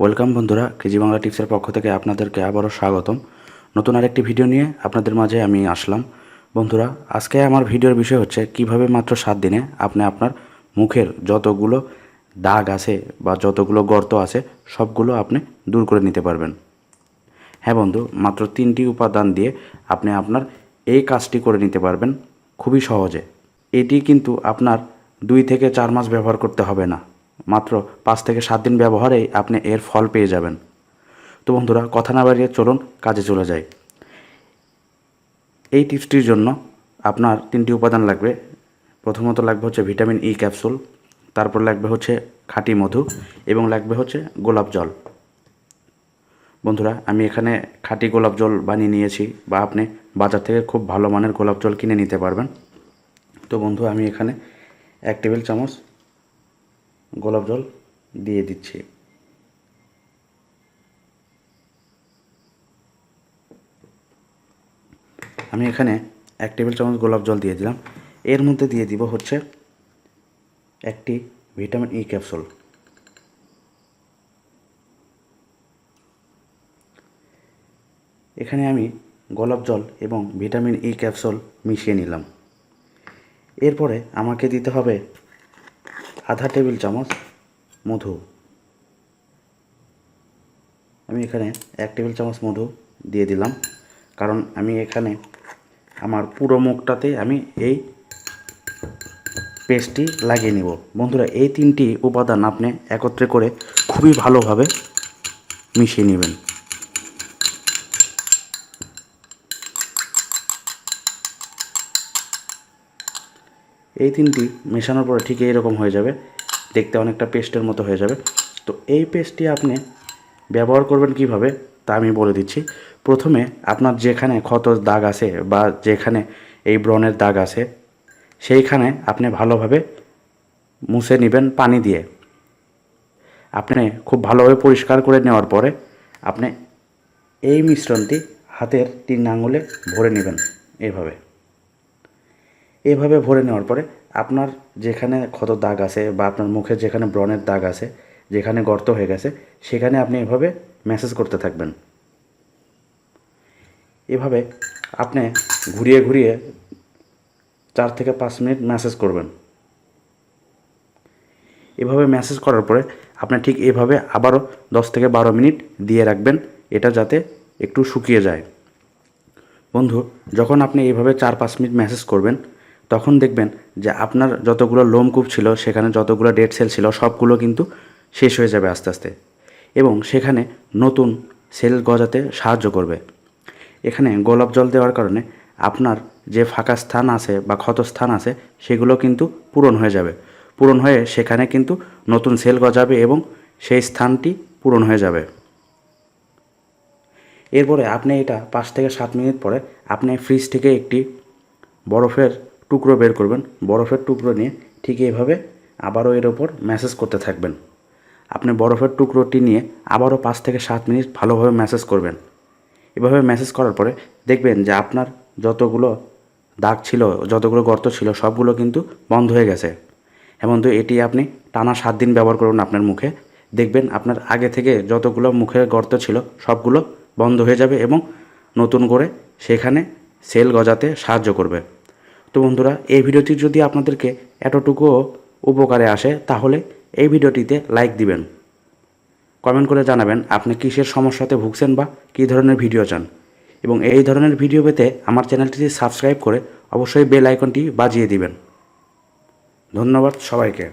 Welcome বন্ধুরা, KG Bangla টিপসের পক্ষ থেকে আপনাদেরকে আবারও স্বাগতম। নতুন আরেকটি ভিডিও নিয়ে আপনাদের মাঝে আমি আসলাম। বন্ধুরা, আজকে আমার ভিডিওর বিষয় হচ্ছে কীভাবে মাত্র সাত দিনে আপনি আপনার মুখের যতগুলো দাগ আছে বা যতগুলো গর্ত আছে, সবগুলো আপনি দূর করে নিতে পারবেন। হ্যাঁ বন্ধু, মাত্র তিনটি উপাদান দিয়ে আপনি আপনার এই কাজটি করে নিতে পারবেন খুবই সহজে। এটি কিন্তু আপনার দুই থেকে চার মাস ব্যবহার করতে হবে না। মাত্র পাঁচ থেকে সাত দিন ব্যবহারেই আপনি এর ফল পেয়ে যাবেন। তো বন্ধুরা, কথা না বাড়িয়ে চলুন, কাজে চলে যাই। এই টিপসটির জন্য আপনার তিনটি উপাদান লাগবে। প্রথমত লাগবে হচ্ছে ভিটামিন ই ক্যাপসুল, তারপর লাগবে হচ্ছে খাঁটি মধু এবং লাগবে হচ্ছে গোলাপ জল। বন্ধুরা, আমি এখানে খাঁটি গোলাপ জল বানিয়ে নিয়েছি বা আপনি বাজার থেকে খুব ভালো মানের গোলাপ জল কিনে নিতে পারবেন। তো বন্ধু, আমি এখানে এক টেবিল চামচ গোলাপ জল দিয়ে দিচ্ছি। আমি এখানে এক টেবিল চামচ গোলাপ জল দিয়ে দিলাম। এর মধ্যে দিয়ে দিব হচ্ছে একটি ভিটামিন ই ক্যাপসুল। এখানে আমি গোলাপ জল এবং ভিটামিন ই ক্যাপসুল মিশিয়ে নিলাম। এরপরে আমাকে দিতে হবে আধা টেবিল চামচ মধু। আমি এখানে এক টেবিল চামচ মধু দিয়ে দিলাম, কারণ আমি এখানে আমার পুরো মুখটাতে আমি এই পেস্টটি লাগিয়ে নিব। বন্ধুরা, এই তিনটি উপাদান আপনি একত্রে করে খুবই ভালোভাবে মিশিয়ে নেবেন। এই তিনটি মেশানোর পরে ঠিক এইরকম হয়ে যাবে। দেখতে অনেকটা পেস্টের মতো হয়ে যাবে। তো এই পেস্টটি আপনি ব্যবহার করবেন কীভাবে, তা আমি বলে দিচ্ছি। প্রথমে আপনার যেখানে ক্ষত দাগ আছে বা যেখানে এই ব্রণের দাগ আছে, সেইখানে আপনি ভালোভাবে মুছে নেবেন পানি দিয়ে। আপনি খুব ভালোভাবে পরিষ্কার করে নেওয়ার পরে আপনি এই মিশ্রণটি হাতের তিন আঙুলে ভরে নেবেন, এইভাবে। এভাবে ভরে নেওয়ার পরে আপনার যেখানে ক্ষত দাগ আছে বা আপনার মুখে যেখানে ব্রণের দাগ আছে, যেখানে গর্ত হয়ে গেছে, সেখানে আপনি এভাবে ম্যাসেজ করতে থাকবেন। এভাবে আপনি ঘুরিয়ে ঘুরিয়ে চার থেকে পাঁচ মিনিট ম্যাসেজ করবেন। এভাবে ম্যাসেজ করার পরে আপনি ঠিক এভাবে আবারও দশ থেকে বারো মিনিট দিয়ে রাখবেন, এটা যাতে একটু শুকিয়ে যায়। বন্ধু, যখন আপনি এইভাবে চার পাঁচ মিনিট ম্যাসেজ করবেন তখন দেখবেন যে আপনার যতগুলো লোমকূপ ছিল, সেখানে যতগুলো ডেড সেল ছিল, সবগুলো কিন্তু শেষ হয়ে যাবে আস্তে আস্তে। এবং সেখানে নতুন সেল গজাতে সাহায্য করবে। এখানে গোলাপ জল দেওয়ার কারণে আপনার যে ফাঁকা স্থান আছে বা ক্ষত স্থান আছে, সেগুলো কিন্তু পূরণ হয়ে যাবে। পূরণ হয়ে সেখানে কিন্তু নতুন সেল গজাবে এবং সেই স্থানটি পূরণ হয়ে যাবে। এরপরে আপনি এটা পাঁচ থেকে সাত মিনিট পরে আপনি ফ্রিজ থেকে একটি বরফের টুকরো বের করবেন, বরফের টুকরো নিয়ে ঠিক এইভাবে আবারও এর ওপর ম্যাসেজ করতে থাকবেন। আপনি বরফের টুকরোটি নিয়ে আবারও পাঁচ থেকে সাত মিনিট ভালোভাবে ম্যাসেজ করবেন। এভাবে ম্যাসেজ করার পরে দেখবেন যে আপনার যতগুলো দাগ ছিল, যতগুলো গর্ত ছিল, সবগুলো কিন্তু বন্ধ হয়ে গেছে। এমন তো এটি আপনি টানা সাত দিন ব্যবহার করুন আপনার মুখে। দেখবেন আপনার আগে থেকে যতগুলো মুখের গর্ত ছিল, সবগুলো বন্ধ হয়ে যাবে এবং নতুন করে সেখানে সেল গজাতে সাহায্য করবে। তো বন্ধুরা, এই ভিডিওটি যদি আপনাদেরকে এতটুকুও উপকারে আসে, তাহলে এই ভিডিওটিতে লাইক দিবেন। কমেন্ট করে জানাবেন আপনি কিসের সমস্যাতে ভুগছেন বা কী ধরনের ভিডিও চান। এবং এই ধরনের ভিডিও পেতে আমার চ্যানেলটি সাবস্ক্রাইব করে অবশ্যই বেল আইকনটি বাজিয়ে দিবেন। ধন্যবাদ সবাইকে।